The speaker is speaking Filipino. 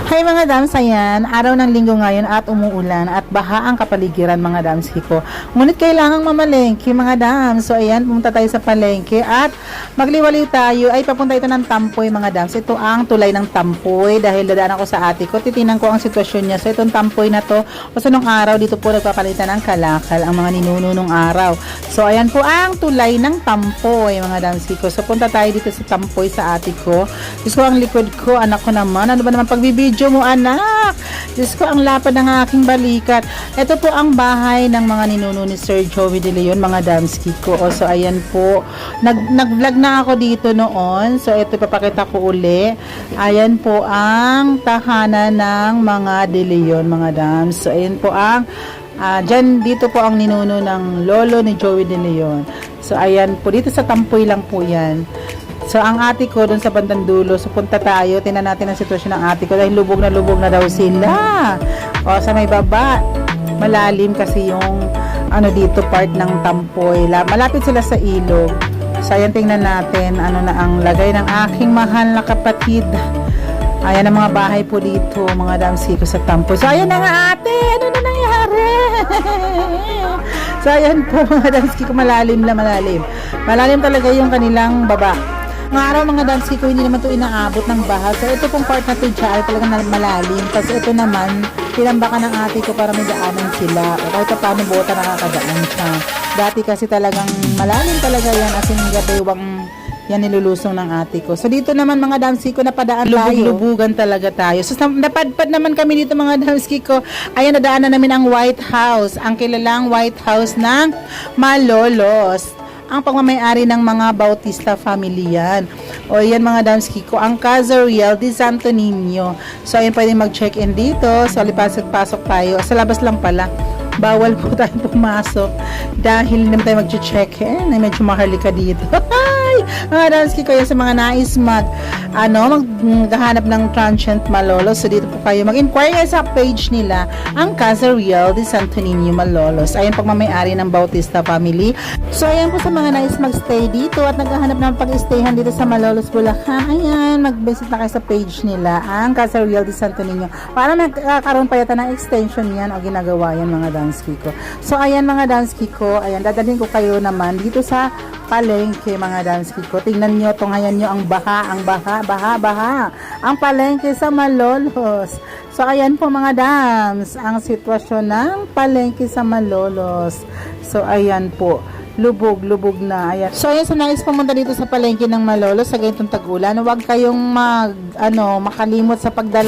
Hi mga dams, ayan, araw ng linggo ngayon at umuulan at baha ang kapaligiran mga dams ko. Ngunit kailangang mamalengke mga dams. So ayan, pumunta tayo sa palengke at magliwaliw tayo ay papunta ito ng Tampoy mga dams. Ito ang tulay ng Tampoy dahil dadaan ako sa ate ko. Titinan ko ang sitwasyon niya. So itong Tampoy na to, kasi nung araw dito po nagpapalitan ng kalakal ang mga ninuno nung araw. So ayan po ang tulay ng Tampoy mga dams ko. So punta tayo dito sa Tampoy sa ate ko. Ko ang likod ko, anak ko naman. Ano ba naman pagbibideo mo anak? Diyos ko ang lapad ng aking balikat. Ito po ang bahay ng mga ninuno ni Sir Joey De Leon, mga damski ko. O, so ayan po. Nag, nag-vlog na ako dito noon. So ito papakita ko uli. Ayan po ang tahanan ng mga De Leon, mga dams. So ayan po ang Ah, dyan, dito po ang ninuno ng lolo ni Joey De Leon. So, ayan po. Dito sa Tampoy lang po yan. So, ang ate ko doon sa bandang dulo. So, punta tayo. Tingnan natin ang sitwasyon ng ate ko. Dahil lubog na lubog na daw sila. O, sa may baba. Malalim kasi yung ano dito part ng Tampoy. La- Malapit sila sa ilog. So, ayan tingnan natin ano na ang lagay ng aking mahal na kapatid. Ayan ang mga bahay po dito, mga damsi ko sa Tampoy. So, ayan na nga ate! Ano na nangyari? so, ayan po mga damsi ko, malalim na malalim. Malalim talaga yung kanilang baba. Mga araw mga damsi ko, hindi naman to inaabot ng baha. So, ito pong part na to dyan ay talagang malalim. Tapos ito naman, tinambakan ng ate ko para may daanan sila. O kahit pa paano bota nakakadaan siya. Dati kasi talagang malalim talaga yan. As in, gabaywang yan nilulusong ng ate ko. So dito naman mga damsi ko napadaan tayo. Lubog-lubugan talaga tayo. So napadpad naman kami dito mga damsi ko. Ayan nadaanan namin ang White House. Ang kilalang White House ng Malolos. Ang pagmamayari ng mga Bautista family yan. O yan mga damski ko. Ang Casa Real de Santo Niño. So ayan pwede mag-check-in dito. So lipasok-pasok tayo. Sa labas lang pala bawal po tayo pumasok dahil naman tayo mag-check-in medyo maharlika dito! mga danski ko yan sa mga nais mag ano, maghahanap ng transient Malolos so dito po kayo mag-inquire kayo sa page nila ang Casa Real de Santo Niño Malolos. Ayan pagmamayari ng Bautista family. So ayan po sa mga nais mag-stay dito at naghahanap ng pag-stayhan dito sa Malolos Bulacan. Ayan mag-visit na kayo sa page nila ang Casa Real de Santo Niño. Para magkakaroon pa yata ng extension yan o ginagawa yan mga danski ko. So ayan mga danski ko, ayan dadalhin ko kayo naman dito sa palengke mga danski ko. Tingnan nyo, tunghayan nyo ang baha, ang baha, baha, baha. Ang palengke sa Malolos. So ayan po mga dams, ang sitwasyon ng palengke sa Malolos. So ayan po lubog, lubog na. Ayan. So, ayan, sa nais pumunta dito sa palengke ng Malolos sa ganitong tag-ulan, huwag kayong mag, ano, makalimot sa pagdala